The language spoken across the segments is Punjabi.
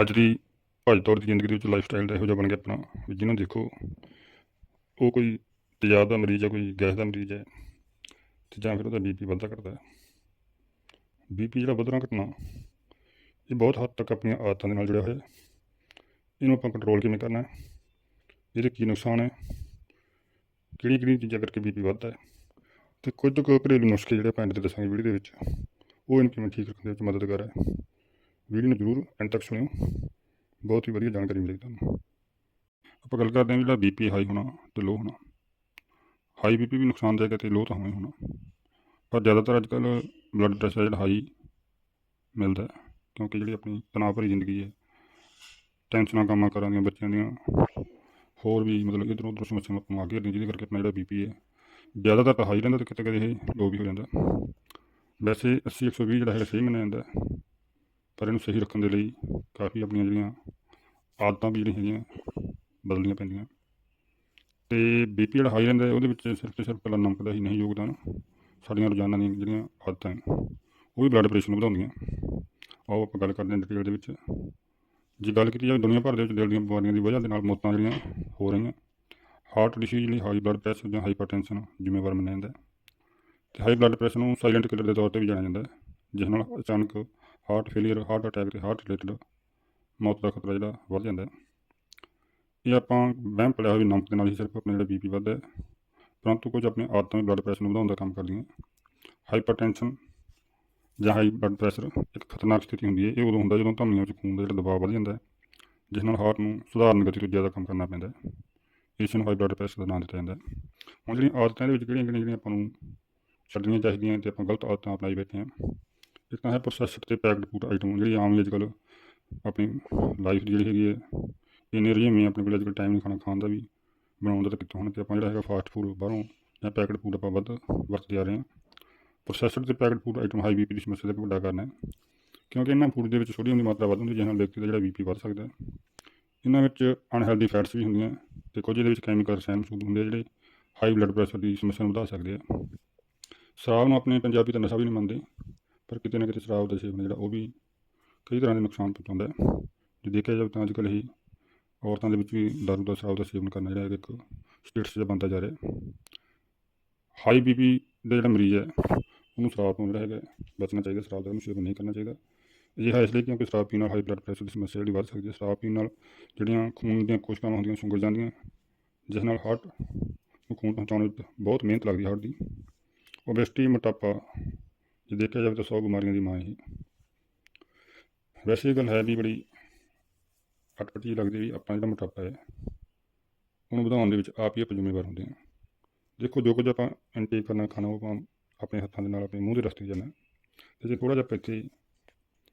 ਅੱਜ ਦੀ ਭੱਜ ਦੌੜ ਦੀ ਜ਼ਿੰਦਗੀ ਦੇ ਵਿੱਚ ਲਾਈਫ ਸਟਾਈਲ ਦਾ ਇਹੋ ਜਿਹਾ ਬਣ ਗਿਆ ਆਪਣਾ, ਵੀ ਜਿਹਨੂੰ ਦੇਖੋ, ਉਹ ਕੋਈ ਤੇਜ਼ਾਬ ਦਾ ਮਰੀਜ਼ ਹੈ, ਕੋਈ ਗੈਸ ਦਾ ਮਰੀਜ਼ ਹੈ, ਤੇ ਜਾਂ ਫਿਰ ਉਹਦਾ ਬੀਪੀ ਵੱਧਦਾ ਕਰਦਾ ਹੈ। ਬੀਪੀ ਜਿਹੜਾ ਵਧਣਾ ਘਟਣਾ, ਇਹ ਬਹੁਤ ਹੱਦ ਤੱਕ ਆਪਣੀਆਂ ਆਦਤਾਂ ਦੇ ਨਾਲ ਜੁੜਿਆ ਹੋਇਆ ਹੈ। ਇਹਨੂੰ ਆਪਾਂ ਕੰਟਰੋਲ ਕਿਵੇਂ ਕਰਨਾ ਹੈ? ਇਹਦੇ ਕੀ ਨੁਕਸਾਨ ਹੈ? ਕਿਹੜੀ ਕਿਹੜੀ ਚੀਜ਼ਾਂ ਕਰਕੇ ਬੀਪੀ ਵੱਧਦਾ ਹੈ? ਤੇ ਕੁਝ ਕੁ ਘਰੇਲੂ ਨੁਸਖੇ ਜਿਹੜੇ ਆਪਾਂ end ਤੇ ਦੱਸਾਂਗੇ ਵੀਡੀਓ ਦੇ ਵਿੱਚ, ਉਹ ਇਹਨੂੰ ਕਿਵੇਂ ਠੀਕ ਰੱਖਣ ਦੇ ਵਿੱਚ ਮਦਦਗਾਰ ਹੈ? ਵੀਡੀਓ ਨੂੰ ਜ਼ਰੂਰ ਐਂਡ ਤੱਕ ਸੁਣਿਓ। ਬਹੁਤ ਹੀ ਵਧੀਆ ਜਾਣਕਾਰੀ ਮਿਲੇਗੀ ਤੁਹਾਨੂੰ। ਆਪਾਂ ਗੱਲ ਕਰਦੇ ਹਾਂ ਜਿਹੜਾ ਬੀਪੀ ਹਾਈ ਹੋਣਾ ਤੇ ਲੋ ਹੋਣਾ। ਹਾਈ ਬੀਪੀ ਵੀ ਨੁਕਸਾਨਦਾਇਕ ਹੈ ਤੇ ਲੋ ਤਾਂ ਹੋਣਾ ਹੋਣਾ। ਪਰ ਜ਼ਿਆਦਾਤਰ ਅੱਜ ਕੱਲ੍ਹ ਬਲੱਡ ਪ੍ਰੈਸ਼ਰ ਜਿਹੜਾ ਹਾਈ ਮਿਲਦਾ ਕਿਉਂਕਿ ਜਿਹੜੀ ਆਪਣੀ ਤਣਾਅ ਭਰੀ ਜ਼ਿੰਦਗੀ ਹੈ ਟੈਨਸ਼ਨਾਂ ਕੰਮਾਂ ਕਰਾਂ ਦੀਆਂ, ਬੱਚਿਆਂ ਦੀਆਂ, ਹੋਰ ਵੀ ਮਤਲਬ ਇੱਧਰੋਂ ਉੱਧਰ ਸਮੱਸਿਆਵਾਂ ਆਪਾਂ ਆ ਘੇਰਦੀਆਂ ਜਿਹਦੇ ਕਰਕੇ ਆਪਣਾ ਜਿਹੜਾ ਬੀਪੀ ਹੈ, ਜ਼ਿਆਦਾਤਰ ਤਾਂ ਹਾਈ ਰਹਿੰਦਾ ਤੇ ਕਿਤੇ ਕਦੇ ਇਹ ਲੋ ਵੀ ਹੋ ਜਾਂਦਾ। ਵੈਸੇ 80 120 ਜਿਹੜਾ ਹੈ ਸਹੀ ਮੰਨਿਆ ਜਾਂਦਾ ਪਰ ਇਹਨੂੰ ਸਹੀ ਰੱਖਣ ਦੇ ਲਈ ਕਾਫੀ ਆਪਣੀਆਂ ਜਿਹੜੀਆਂ ਆਦਤਾਂ ਵੀ ਜਿਹੜੀਆਂ ਹੈਗੀਆਂ ਬਦਲਣੀਆਂ ਪੈਂਦੀਆਂ। ਤੇ ਬੀਪੀ ਜਿਹੜਾ ਹਾਈ ਰਹਿੰਦਾ ਉਹਦੇ ਵਿੱਚ ਸਿਰਫ ਤੇ ਸਿਰਫ ਪਹਿਲਾਂ ਨਮਕ ਦਾ ਹੀ ਨਹੀਂ ਯੋਗਦਾਨ। ਸਾਡੀਆਂ ਰੋਜ਼ਾਨਾ ਦੀਆਂ ਜਿਹੜੀਆਂ ਆਦਤਾਂ ਉਹ ਵੀ ਬਲੱਡ ਪ੍ਰੈਸ਼ਰ ਨੂੰ ਵਧਾਉਂਦੀਆਂ। ਆਓ ਆਪਾਂ ਗੱਲ ਕਰਦੇ ਹਾਂ ਡਿਟੇਲ ਦੇ ਵਿੱਚ। ਜੇ ਗੱਲ ਕੀਤੀ ਜਾਵੇ ਦੁਨੀਆ ਭਰ ਦੇ ਵਿੱਚ ਦਿਲ ਦੀਆਂ ਬਿਮਾਰੀਆਂ ਦੀ ਵਜ੍ਹਾ ਦੇ ਨਾਲ ਮੌਤਾਂ ਜਿਹੜੀਆਂ ਹੋ ਰਹੀਆਂ ਹਾਰਟ ਡਿਸੀਜ਼ ਲਈ ਹਾਈ ਬਲੱਡ ਪ੍ਰੈਸ਼ਰ ਜਾਂ ਹਾਈਪਰਟੈਂਸ਼ਨ ਜ਼ਿੰਮੇਵਾਰ ਮੰਨਿਆ ਜਾਂਦਾ ਹੈ। ਤੇ ਹਾਈ ਬਲੱਡ ਪ੍ਰੈਸ਼ਰ ਨੂੰ ਸਾਇਲੈਂਟ ਕਿਲਰ ਦੇ ਤੌਰ ਤੇ ਵੀ ਜਾਣਿਆ ਜਾਂਦਾ ਹੈ, ਜਿਸ ਨਾਲ ਅਚਾਨਕ ਹਾਰਟ ਫੇਲੀਅਰ, ਹਾਰਟ ਅਟੈਕ ਤੇ ਹਾਰਟ ਰਿਲੇਟਡ ਮੌਤ ਦਾ ਖਤਰਾ ਜਿਹੜਾ ਵੱਧ ਜਾਂਦਾ ਹੈ। ਇਹ ਆਪਾਂ ਵਹਿਮ ਪੜਿਆ ਹੋਇਆ ਵੀ ਨਮਕ ਦੇ ਨਾਲ ਹੀ ਸਿਰਫ ਆਪਣਾ ਜਿਹੜਾ ਬੀਪੀ ਵੱਧਦਾ ਹੈ, ਪਰੰਤੂ ਕੁਝ ਆਪਣੀ ਆਦਤਾਂ ਵੀ ਬਲੱਡ ਪ੍ਰੈਸ਼ਰ ਨੂੰ ਵਧਾਉਣ ਦਾ ਕੰਮ ਕਰਦੀਆਂ ਹਾਈਪਰਟੈਂਸ਼ਨ ਜਾਂ ਹਾਈ ਬਲੱਡ ਪ੍ਰੈਸ਼ਰ ਇੱਕ ਖਤਰਨਾਕ ਸਥਿਤੀ ਹੁੰਦੀ ਹੈ, ਇਹ ਉਦੋਂ ਹੁੰਦਾ ਜਦੋਂ ਧਮਨੀਆਂ ਵਿੱਚ ਖੂਨ ਦਾ ਜਿਹੜਾ ਦਬਾਅ ਵੱਧ ਜਾਂਦਾ ਹੈ, ਜਿਸ ਨਾਲ ਹਾਰਟ ਨੂੰ ਸੁਧਾਰਨ ਗਤੀ ਤੋਂ ਜ਼ਿਆਦਾ ਕੰਮ ਕਰਨਾ ਪੈਂਦਾ ਹੈ। ਇਸ ਨੂੰ ਹਾਈ ਬਲੱਡ ਪ੍ਰੈਸ਼ਰ ਦਾ ਨਾਮ ਦਿੱਤਾ ਜਾਂਦਾ ਹੈ। ਹੁਣ ਜਿਹੜੀਆਂ ਆਦਤਾਂ ਦੇ ਵਿੱਚ ਕਿਹੜੀਆਂ ਕਿਹੜੀਆਂ ਜਿਹੜੀਆਂ ਆਪਾਂ ਨੂੰ ਛੱਡਣੀਆਂ ਚਾਹੀਦੀਆਂ ਤੇ ਆਪਾਂ ਗਲਤ ਆਦਤਾਂ ਅਪਣਾਈ ਬੈਠੇ ਹਾਂ ਇੱਕ ਤਾਂ ਹੈ ਪ੍ਰੋਸੈਸਡ ਤੇ ਪੈਕਡ ਫੂਡ ਆਈਟਮ ਜਿਹੜੀ ਆਮ ਹੀ ਅੱਜ ਕੱਲ੍ਹ ਆਪਣੀ ਲਾਈਫ ਜਿਹੜੀ ਹੈਗੀ ਹੈ, ਇੰਨੇ ਰੁਝੇਵੇਂ ਆਪਣੇ ਕੋਲ ਅੱਜ ਕੱਲ੍ਹ ਟਾਈਮ ਨਹੀਂ ਖਾਣਾ ਖਾਣ ਦਾ ਵੀ। ਬਣਾਉਣ ਦਾ ਤਾਂ ਕਿੱਥੋਂ ਹੁਣ ਤੇ ਆਪਾਂ ਜਿਹੜਾ ਹੈਗਾ ਫਾਸਟ ਫੂਡ ਬਾਹਰੋਂ ਜਾਂ ਪੈਕਡ ਫੂਡ ਆਪਾਂ ਵੱਧ ਵਰਤਦੇ ਆ ਰਹੇ ਹਾਂ। ਪ੍ਰੋਸੈਸਡ ਤੇ packed food item high BP ਦੀ ਸਮੱਸਿਆ ਦਾ ਵੱਡਾ ਕਾਰਨ ਹੈ। ਕਿਉਂਕਿ ਇਹਨਾਂ ਫੂਡ ਦੇ ਵਿੱਚ ਸੋਡੀਅਮ ਦੀ ਮਾਤਰਾ ਵੱਧ ਹੁੰਦੀ ਜਿਸ ਨਾਲ ਵਿਅਕਤੀ ਦਾ ਜਿਹੜਾ ਬੀਪੀ ਵੱਧ ਸਕਦਾ ਹੈ। ਇਹਨਾਂ ਵਿੱਚ ਅਨਹੈਲਦੀ ਫੈਟਸ ਵੀ ਹੁੰਦੀਆਂ, ਤੇ ਕੁਝ ਇਹਦੇ ਵਿੱਚ ਕੈਮੀਕਲ ਰਸਾਇਣ ਮੌਜੂਦ ਹੁੰਦੇ ਆ ਜਿਹੜੇ ਹਾਈ ਬਲੱਡ ਪ੍ਰੈਸ਼ਰ ਦੀ ਸਮੱਸਿਆ ਨੂੰ ਵਧਾ ਸਕਦੇ ਆ। ਸ਼ਰਾਬ ਨੂੰ ਆਪਣੇ ਪੰਜਾਬੀ ਤਾਂ ਨਸ਼ਾ ਵੀ ਨਹੀਂ ਮੰਨਦੇ। ਪਰ ਕਿਤੇ ਨਾ ਕਿਤੇ ਸ਼ਰਾਬ ਦਾ ਸੇਵਨ ਜਿਹੜਾ ਉਹ ਵੀ ਕਈ ਤਰ੍ਹਾਂ ਦੇ ਨੁਕਸਾਨ ਪਹੁੰਚਾਉਂਦਾ ਹੈ। ਜੇ ਦੇਖਿਆ ਜਾਵੇ ਤਾਂ ਅੱਜ ਕੱਲ੍ਹ ਹੀ ਔਰਤਾਂ ਦੇ ਵਿੱਚ ਵੀ ਦਾਰੂ ਦਾ, ਸ਼ਰਾਬ ਦਾ ਸੇਵਨ ਕਰਨਾ ਜਿਹੜਾ ਇੱਕ ਸਟੇਟਸ ਜਿਹਾ ਬਣਦਾ ਜਾ ਰਿਹਾ ਹਾਈ ਬੀਪੀ ਦਾ ਜਿਹੜਾ ਮਰੀਜ਼ ਹੈ, ਉਹਨੂੰ ਸ਼ਰਾਬ ਤੋਂ ਜਿਹੜਾ ਹੈਗਾ ਬਚਣਾ ਚਾਹੀਦਾ, ਸ਼ਰਾਬ ਦਾ ਉਹਨੂੰ ਸੇਵਨ ਨਹੀਂ ਕਰਨਾ ਚਾਹੀਦਾ। ਅਜਿਹਾ ਇਸ ਲਈ ਕਿਉਂਕਿ ਸ਼ਰਾਬ ਪੀਣ ਨਾਲ ਹਾਈ ਬਲੱਡ ਪ੍ਰੈਸ਼ਰ ਦੀ ਸਮੱਸਿਆ ਜਿਹੜੀ ਵੱਧ ਸਕਦੀ ਹੈ। ਸ਼ਰਾਬ ਪੀਣ ਨਾਲ ਜਿਹੜੀਆਂ ਖੂਨ ਦੀਆਂ ਕੋਸ਼ਿਕਾਵਾਂ ਹੁੰਦੀਆਂ, ਸੁੰਗੜ ਜਾਂਦੀਆਂ, ਜਿਸ ਨਾਲ ਹਾਰਟ ਨੂੰ ਖੂਨ ਪਹੁੰਚਾਉਣ ਵਿੱਚ ਬਹੁਤ ਮਿਹਨਤ ਲੱਗਦੀ ਹਾਰਟ ਦੀ। ਓਬੈਸਟੀ ਮੋਟਾਪਾ ਜੇ ਦੇਖਿਆ ਜਾਵੇ ਤਾਂ 100 ਬਿਮਾਰੀਆਂ ਦੀ ਮਾਂ ਹੀ। ਵੈਸੇ ਇਹ ਗੱਲ ਹੈ ਵੀ ਬੜੀ ਅਟਪਟੀ ਲੱਗਦੀ ਵੀ ਆਪਣਾ ਜਿਹੜਾ ਮੋਟਾਪਾ ਹੈ, ਉਹਨੂੰ ਵਧਾਉਣ ਦੇ ਵਿੱਚ ਆਪ ਹੀ ਆਪਾਂ ਜ਼ਿੰਮੇਵਾਰ ਹੁੰਦੇ ਹਾਂ। ਦੇਖੋ, ਜੋ ਕੁਝ ਆਪਾਂ ਇਨਟੇਕ ਕਰਨਾ, ਖਾਣਾ, ਉਹ ਆਪਾਂ ਆਪਣੇ ਹੱਥਾਂ ਦੇ ਨਾਲ, ਆਪਣੇ ਮੂੰਹ ਦੇ ਰਸਤੇ ਜਾਣਾ। ਤੇ ਜੇ ਥੋੜਾ ਜਿਹਾ ਆਪਾਂ ਇੱਥੇ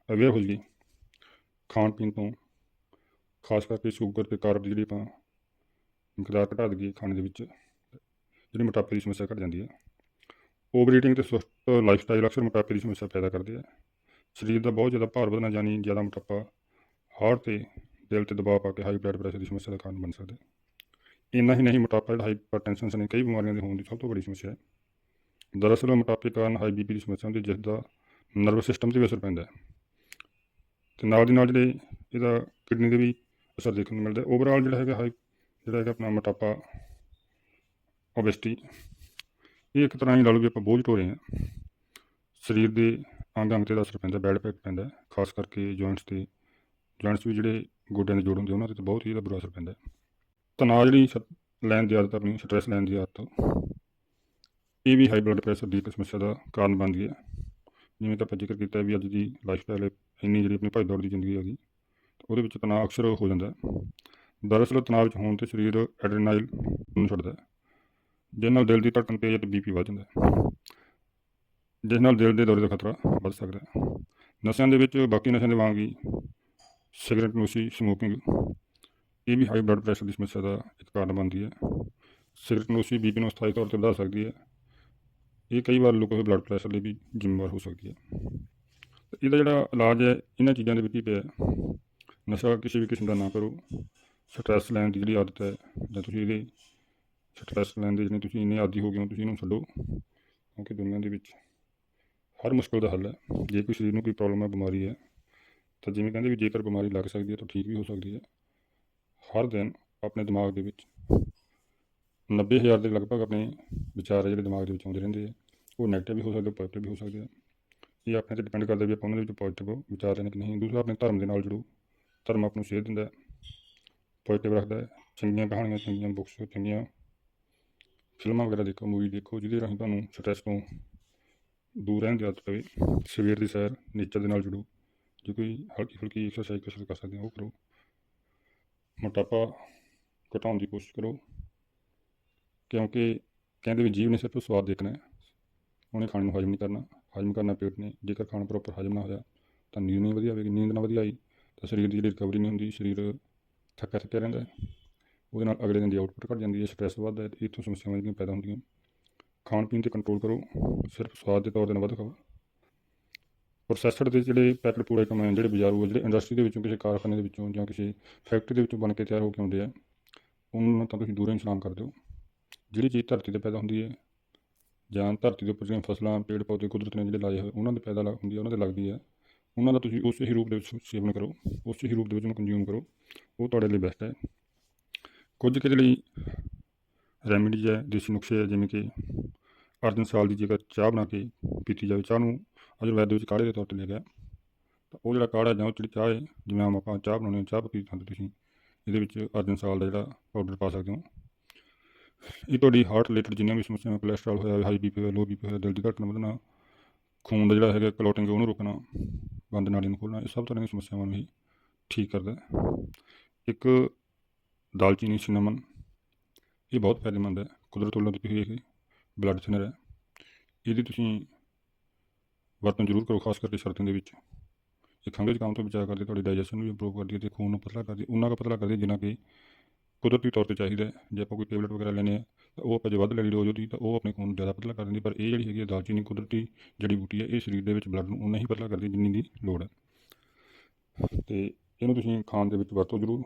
ਅਵੇਅਰ ਹੋ ਜਾਈਏ, ਖਾਣ ਪੀਣ ਤੋਂ, ਖਾਸ ਕਰਕੇ ਸ਼ੂਗਰ ਤੇ ਕਾਰਬ ਦੀ ਜਿਹੜੀ ਆਪਾਂ ਮਿਕਦਾਰ ਘਟਾ ਦਈਏ ਖਾਣੇ ਦੇ ਵਿੱਚ, ਜਿਹੜੀ ਮੋਟਾਪੇ ਦੀ ਸਮੱਸਿਆ ਘਟ ਜਾਂਦੀ ਹੈ। ਓਵਰ ਈਟਿੰਗ ਤੇ ਸੁਸਤ ਲਾਈਫ ਸਟਾਈਲ ਅਕਸਰ ਮੋਟਾਪੇ ਦੀ ਸਮੱਸਿਆ ਪੈਦਾ ਕਰਦੇ ਆ ਸਰੀਰ ਦਾ ਬਹੁਤ ਜ਼ਿਆਦਾ ਭਾਰ ਵਧਣਾ ਜਾਨੀ ਜ਼ਿਆਦਾ ਮੋਟਾਪਾ ਹਾਰਟ ਤੇ ਦਿਲ ਤੇ ਦਬਾਅ ਪਾ ਕੇ ਹਾਈ ਬਲੱਡ ਪ੍ਰੈਸ਼ਰ ਦੀ ਸਮੱਸਿਆ ਦਾ ਕਾਰਨ ਬਣ ਸਕਦਾ ਹੈ। ਇੰਨਾ ਹੀ ਨਹੀਂ ਮੋਟਾਪਾ ਜਿਹੜਾ ਹਾਈਪਰਟੈਂਸ਼ਨ ਸਣੇ ਕਈ ਬਿਮਾਰੀਆਂ ਦੇ ਹੋਣ ਦੀ ਸਭ ਤੋਂ ਵੱਡੀ ਸਮੱਸਿਆ ਹੈ। ਦਰਅਸਲ ਮੋਟਾਪੇ ਕਾਰਨ ਹਾਈ ਬੀਪੀ ਦੀ ਸਮੱਸਿਆ ਹੁੰਦੀ ਹੈ, ਜਿਸ ਦਾ ਨਰਵਸ ਸਿਸਟਮ ਤੇ ਵੀ ਅਸਰ ਪੈਂਦਾ ਹੈ। ਤੇ ਨਾਲ ਦੀ ਨਾਲ ਜਿਹੜੇ ਇਹਦਾ ਕਿਡਨੀ ਤੇ ਵੀ ਅਸਰ ਦੇਖਣ ਨੂੰ ਮਿਲਦਾ ਓਵਰਆਲ ਜਿਹੜਾ ਹੈਗਾ ਹਾਈ ਜਿਹੜਾ ਹੈਗਾ ਆਪਣਾ ਮੋਟਾਪਾ ਓਬੈਸਟੀ ਇਹ ਇੱਕ ਤਰ੍ਹਾਂ ਹੀ ਲਾ ਲਓ ਵੀ ਆਪਾਂ ਬੋਝ ਢੋ ਰਹੇ ਹਾਂ। ਸਰੀਰ ਦੇ ਅੰਗ ਅੰਗ ਤੇ ਦਾ ਅਸਰ ਪੈਂਦਾ ਬੈਡ ਪੈਕ ਪੈਂਦਾ, ਖਾਸ ਕਰਕੇ ਜੁਆਇੰਟਸ ਤੇ। ਜੁਆਇੰਟਸ ਵੀ ਜਿਹੜੇ ਗੋਡਿਆਂ ਦੇ ਜੋੜ ਹੁੰਦੇ ਉਹਨਾਂ ਤੇ ਤਾਂ ਬਹੁਤ ਹੀ ਇਹਦਾ ਬੁਰਾ ਅਸਰ ਪੈਂਦਾ। ਤਣਾਅ ਜਿਹੜੀ ਸ- ਲੈਣ ਦੀ ਆਦਤ ਆਪਣੀ ਸਟ੍ਰੈਸ ਲੈਣ ਦੀ ਆਦਤ, ਇਹ ਵੀ ਹਾਈ ਬਲੱਡ ਪ੍ਰੈਸ਼ਰ ਦੀ ਇੱਕ ਸਮੱਸਿਆ ਦਾ ਕਾਰਨ ਬਣਦੀ ਹੈ ਜਿਵੇਂ ਤਾਂ ਆਪਾਂ ਜ਼ਿਕਰ ਕੀਤਾ ਵੀ ਅੱਜ ਦੀ ਲਾਈਫ ਸਟਾਈਲ ਇੰਨੀ ਜਿਹੜੀ ਆਪਣੀ ਭੱਜ ਦੌੜ ਦੀ ਜ਼ਿੰਦਗੀ ਹੈਗੀ ਉਹਦੇ ਵਿੱਚ ਤਣਾਅ ਅਕਸਰ ਹੋ ਜਾਂਦਾ। ਦਰਅਸਲ ਤਣਾਅ ਵਿੱਚ ਹੋਣ ਤੇ ਸਰੀਰ ਐਡਰੇਨਾਈਲ ਨੂੰ ਛੱਡਦਾ। ਜਿਸ ਨਾਲ ਦਿਲ ਦੀ ਧੜਕਣ ਤੇਜ਼ ਅਤੇ ਬੀਪੀ ਵੱਧ ਜਾਂਦਾ ਹੈ। ਜਿਸ ਨਾਲ ਦਿਲ ਦੇ ਦੌਰੇ ਦਾ ਖਤਰਾ ਵੱਧ ਸਕਦਾ ਹੈ। ਨਸ਼ਿਆਂ ਦੇ ਵਿੱਚ ਬਾਕੀ ਨਸ਼ਿਆਂ ਦੇ ਵਾਂਗ ਹੀ ਸਿਗਰਟ ਨੋਸ਼ੀ ਸਮੋਕਿੰਗ, ਇਹ ਵੀ ਹਾਈ ਬਲੱਡ ਪ੍ਰੈਸ਼ਰ ਦੀ ਸਮੱਸਿਆ ਦਾ ਇੱਕ ਕਾਰਨ ਬਣਦੀ ਹੈ। ਸਿਗਰਟ ਨੋਸ਼ੀ ਬੀਪੀ ਨੂੰ ਸਥਾਈ ਤੌਰ ਤੇ ਵਧਾ ਸਕਦੀ ਹੈ। ਇਹ ਕਈ ਵਾਰ ਲੋਕਾਂ ਦੇ ਬਲੱਡ ਪ੍ਰੈਸ਼ਰ ਲਈ ਵੀ ਜ਼ਿੰਮੇਵਾਰ ਹੋ ਸਕਦੀ ਹੈ। ਇਹਦਾ ਜਿਹੜਾ ਇਲਾਜ ਹੈ, ਇਹਨਾਂ ਚੀਜ਼ਾਂ ਦੇ ਵਿੱਚ ਹੀ ਪਿਆ ਨਸ਼ਾ ਕਿਸੇ ਵੀ ਕਿਸਮ ਦਾ ਨਾ ਕਰੋ। ਸਟ੍ਰੈਸ ਲੈਣ ਦੀ ਜਿਹੜੀ ਆਦਤ ਹੈ, ਜਾਂ ਤੁਸੀਂ ਇਹਦੇ ਸਟ੍ਰੈਸ ਲੈਣ ਦੇ ਜਿਹਨੇ ਤੁਸੀਂ ਇੰਨੇ ਆਦੀ ਹੋ ਗਏ ਹੋ, ਤੁਸੀਂ ਇਹਨੂੰ ਛੱਡੋ। ਕਿਉਂਕਿ ਦੁਨੀਆ ਦੇ ਵਿੱਚ ਹਰ ਮੁਸ਼ਕਲ ਦਾ ਹੱਲ ਹੈ। ਜੇ ਕੋਈ ਸਰੀਰ ਨੂੰ ਕੋਈ ਪ੍ਰੋਬਲਮ ਹੈ, ਬਿਮਾਰੀ ਹੈ, ਤਾਂ ਜਿਵੇਂ ਕਹਿੰਦੇ ਵੀ ਜੇਕਰ ਬਿਮਾਰੀ ਲੱਗ ਸਕਦੀ ਹੈ, ਤਾਂ ਠੀਕ ਵੀ ਹੋ ਸਕਦੀ ਹੈ। ਹਰ ਦਿਨ ਆਪਣੇ ਦਿਮਾਗ ਦੇ ਵਿੱਚ 90000 ਦੇ ਲਗਭਗ ਆਪਣੇ ਵਿਚਾਰ ਜਿਹੜੇ ਦਿਮਾਗ ਦੇ ਵਿੱਚ ਆਉਂਦੇ ਰਹਿੰਦੇ ਆ ਉਹ ਨੈਗੇਟਿਵ ਵੀ ਹੋ ਸਕਦੇ ਪੋਜ਼ਿਟਿਵ ਵੀ ਹੋ ਸਕਦੇ ਆ ਇਹ ਆਪਣੇ ਤੇ ਡਿਪੈਂਡ ਕਰਦਾ ਵੀ ਆਪਾਂ ਉਹਨਾਂ ਦੇ ਵਿੱਚ ਪੋਜ਼ਿਟਿਵ ਵਿਚਾਰ ਰਹੇ ਨੇ ਕਿ ਨਹੀਂ। ਦੂਸਰਾ, ਆਪਣੇ ਧਰਮ ਦੇ ਨਾਲ ਜੁੜੋ। ਧਰਮ ਆਪ ਨੂੰ ਸੇਧ ਦਿੰਦਾ ਹੈ। ਪੋਜ਼ਿਟਿਵ ਰੱਖਦਾ ਹੈ। ਚੰਗੀਆਂ ਕਹਾਣੀਆਂ, ਚੰਗੀਆਂ ਬੁੱਕਸ ਚੰਗੀਆਂ ਫਿਲਮਾਂ ਵਗੈਰਾ ਦੇਖੋ ਮੂਵੀ ਦੇਖੋ, ਜਿਹਦੇ ਰਾਹੀਂ ਤੁਹਾਨੂੰ ਸਟ੍ਰੈਸ ਤੋਂ ਦੂਰ ਰਹਿਣ ਦੀ ਆਦਤ ਪਵੇ। ਸਵੇਰ ਦੀ ਸੈਰ ਨੇਚਰ ਦੇ ਨਾਲ ਜੁੜੋ। ਜੇ ਕੋਈ ਹਲਕੀ ਫੁਲਕੀ ਐਕਸਰਸਾਈਜ਼ ਕਸਰਤ ਕਰ ਸਕਦੇ ਹੋ, ਉਹ ਕਰੋ। ਮੋਟਾਪਾ ਘਟਾਉਣ ਦੀ ਕੋਸ਼ਿਸ਼ ਕਰੋ। ਕਿਉਂਕਿ ਕਹਿੰਦੇ ਵੀ ਜੀਵ ਨੇ ਸਿਰਫ ਸਵਾਦ ਦੇਖਣਾ ਹੈ। ਉਹਨੇ ਖਾਣੇ ਨੂੰ ਹਜਮ ਨਹੀਂ ਕਰਨਾ। ਹਜਮ ਕਰਨਾ ਪੇਟ ਨੇ। ਜੇਕਰ ਖਾਣਾ ਪ੍ਰੋਪਰ ਹਜਮ ਨਾ ਹੋਇਆ ਤਾਂ ਨੀਂਦ ਨਹੀਂ ਵਧੀਆ ਆਵੇਗੀ। ਨੀਂਦ ਨਾ ਵਧੀਆ ਆਈ, ਤਾਂ ਸਰੀਰ ਦੀ ਜਿਹੜੀ ਰਿਕਵਰੀ ਨਹੀਂ ਹੁੰਦੀ, ਸਰੀਰ ਥੱਕਿਆ ਥੱਕਿਆ ਰਹਿੰਦਾ ਉਹਦੇ ਨਾਲ ਅਗਲੇ ਦਿਨ ਦੀ ਆਊਟਪੁੱਟ ਘਟ ਜਾਂਦੀ ਹੈ ਸਟ੍ਰੈਸ ਵੱਧਦਾ ਹੈ ਤੇ ਇੱਥੋਂ ਸਮੱਸਿਆਵਾਂ ਜਿਹੜੀਆਂ ਪੈਦਾ ਹੁੰਦੀਆਂ। ਖਾਣ ਪੀਣ ਤੇ ਕੰਟਰੋਲ ਕਰੋ, ਸਿਰਫ ਸਵਾਦ ਦੇ ਤੌਰ ਤੇ ਨਾ ਵੱਧ ਖਾਓ। ਪ੍ਰੋਸੈਸਡ ਦੇ ਜਿਹੜੇ ਪੈਕਡ ਫੂਡ ਕਮਾਏ ਜਿਹੜੇ ਬਾਜ਼ਾਰੂ ਜਿਹੜੇ ਇੰਡਸਟਰੀ ਦੇ ਵਿੱਚੋਂ ਕਿਸੇ ਕਾਰਖਾਨੇ ਦੇ ਵਿੱਚੋਂ ਜਾਂ ਕਿਸੇ ਫੈਕਟਰੀ ਦੇ ਵਿੱਚੋਂ ਬਣ ਕੇ ਤਿਆਰ ਹੋ ਕੇ ਆਉਂਦੇ ਆ, ਉਹਨਾਂ ਨੂੰ ਤਾਂ ਤੁਸੀਂ ਦੂਰੋਂ ਹੀ ਸਨਾਨ ਕਰ ਦਿਓ। ਜਿਹੜੀ ਚੀਜ਼ ਧਰਤੀ ਤੇ ਪੈਦਾ ਹੁੰਦੀ ਹੈ, ਜਾਂ ਧਰਤੀ ਦੇ ਉੱਪਰ ਜਿਹੜੀਆਂ ਫਸਲਾਂ, ਪੇੜ ਪੌਦੇ, ਕੁਦਰਤ ਨੇ ਜਿਹੜੇ ਲਾਏ ਹੋਏ, ਉਹਨਾਂ ਦੇ ਪੈਦਾ ਲੱਗ- ਹੁੰਦੀ ਹੈ, ਉਹਨਾਂ ਦੇ ਲੱਗਦੀ ਹੈ। ਉਹਨਾਂ ਦਾ ਤੁਸੀਂ ਉਸ ਹੀ ਰੂਪ ਦੇ ਵਿੱਚ ਸੇਵਨ ਕਰੋ, ਉਸ ਹੀ ਰੂਪ ਦੇ ਵਿੱਚ ਉਹਨੂੰ ਕੰਜ਼ਿਊਮ ਕਰੋ। ਉਹ ਤੁਹਾਡੇ ਲਈ ਬੈਸਟ ਹੈ। ਕੁਝ ਕਿਤੇ ਲਈ ਰੈਮੀਡੀਜ਼ ਹੈ, ਦੇਸੀ ਨੁਸਖੇ ਹੈ, ਜਿਵੇਂ ਕਿ ਅਰਜਨ ਸਾਲ ਦੀ ਜੇਕਰ ਚਾਹ ਬਣਾ ਕੇ ਪੀਤੀ ਜਾਵੇ, ਚਾਹ ਨੂੰ ਆਯੁਰਵੈਦ ਦੇ ਵਿੱਚ ਕਾੜੇ ਦੇ ਤੌਰ ਤੇ ਲਿਆ ਗਿਆ। ਤਾਂ ਉਹ ਜਿਹੜਾ ਕਾੜਾ ਜਾਂ ਉਹ ਜਿਹੜੀ ਚਾਹ ਹੈ, ਜਿਵੇਂ ਆਮ ਆਪਾਂ ਚਾਹ ਬਣਾਉਂਦੇ ਹਾਂ, ਚਾਹ ਪੱਤੀ ਖਾਂਦੇ ਤੁਸੀਂ ਇਹਦੇ ਵਿੱਚ ਅਰਜਨ ਸਾਲ ਦਾ ਜਿਹੜਾ ਪਾਊਡਰ ਪਾ ਸਕਦੇ ਹੋ। ਇਹ ਤੁਹਾਡੀ ਹਾਰਟ ਰਿਲੇਟਡ ਜਿੰਨੀਆਂ ਵੀ ਸਮੱਸਿਆਵਾਂ ਕੋਲੇਸਟ੍ਰੋਲ ਹੋਇਆ ਹਾਈ ਬੀਪੀ ਹੋਇਆ ਲੋ ਬੀਪੀ ਹੋਇਆ, ਦਿਲ ਦੀ ਧੜਕਣ ਵਧਣਾ, ਖੂਨ ਦਾ ਜਿਹੜਾ ਹੈਗਾ ਕਲੋਟਿੰਗ ਉਹਨੂੰ ਰੋਕਣਾ, ਬੰਦ ਨਾੜੀ ਨੂੰ ਖੋਲ੍ਹਣਾ ਇਹ ਸਭ ਤਰ੍ਹਾਂ ਦੀਆਂ ਸਮੱਸਿਆਵਾਂ ਨੂੰ ਹੀ ਠੀਕ ਕਰਦਾ ਇੱਕ ਦਾਲਚੀਨੀ ਸਿਨਮਨ ਇਹ ਬਹੁਤ ਫਾਇਦੇਮੰਦ ਹੈ ਕੁਦਰਤ ਵੱਲੋਂ ਦਿੱਤੀ ਹੋਈ ਇਹ ਬਲੱਡ ਥਿਨਰ ਹੈ ਇਹਦੀ ਤੁਸੀਂ ਵਰਤੋਂ ਜ਼ਰੂਰ ਕਰੋ ਖਾਸ ਕਰਕੇ ਸਰਦੀਆਂ ਦੇ ਵਿੱਚ ਇਹ ਖੰਘ ਜ਼ੁਕਾਮ ਤੋਂ ਬਚਾਅ ਕਰਦੀ ਤੁਹਾਡੀ ਡਾਈਜੈਸ਼ਨ ਨੂੰ ਵੀ ਇੰਪਰੂਵ ਕਰਦੀ ਹੈ ਤੇ ਖੂਨ ਨੂੰ ਪਤਲਾ ਕਰਦੀ ਉਹਨਾਂ ਦਾ ਪਤਲਾ ਕਰਦੀ ਜਿੰਨਾ ਕਿ ਕੁਦਰਤੀ ਤੌਰ ਤੇ ਚਾਹੀਦਾ ਜੇ ਆਪਾਂ ਕੋਈ ਟੇਬਲੇਟ ਵਗੈਰਾ ਲੈਂਦੇ ਆ ਤਾਂ ਉਹ ਆਪਾਂ ਜੇ ਵੱਧ ਲੈ ਲਈ ਰੋਜ਼ ਉਹਦੀ ਤਾਂ ਉਹ ਆਪਣੇ ਖੂਨ ਨੂੰ ਜ਼ਿਆਦਾ ਪਤਲਾ ਕਰ ਦਿੰਦੀ ਪਰ ਇਹ ਜਿਹੜੀ ਹੈਗੀ ਹੈ ਦਾਲਚੀਨੀ ਕੁਦਰਤੀ ਜੜੀ ਬੂਟੀ ਹੈ ਇਹ ਸਰੀਰ ਦੇ ਵਿੱਚ ਬਲੱਡ ਨੂੰ ਉਨਾ ਹੀ ਪਤਲਾ ਕਰਦੀ ਜਿੰਨੀ ਦੀ ਲੋੜ ਹੈ ਤੇ ਇਹਨੂੰ ਤੁਸੀਂ ਖਾਣ ਦੇ ਵਿੱਚ ਵਰਤੋ ਜ਼ਰੂਰ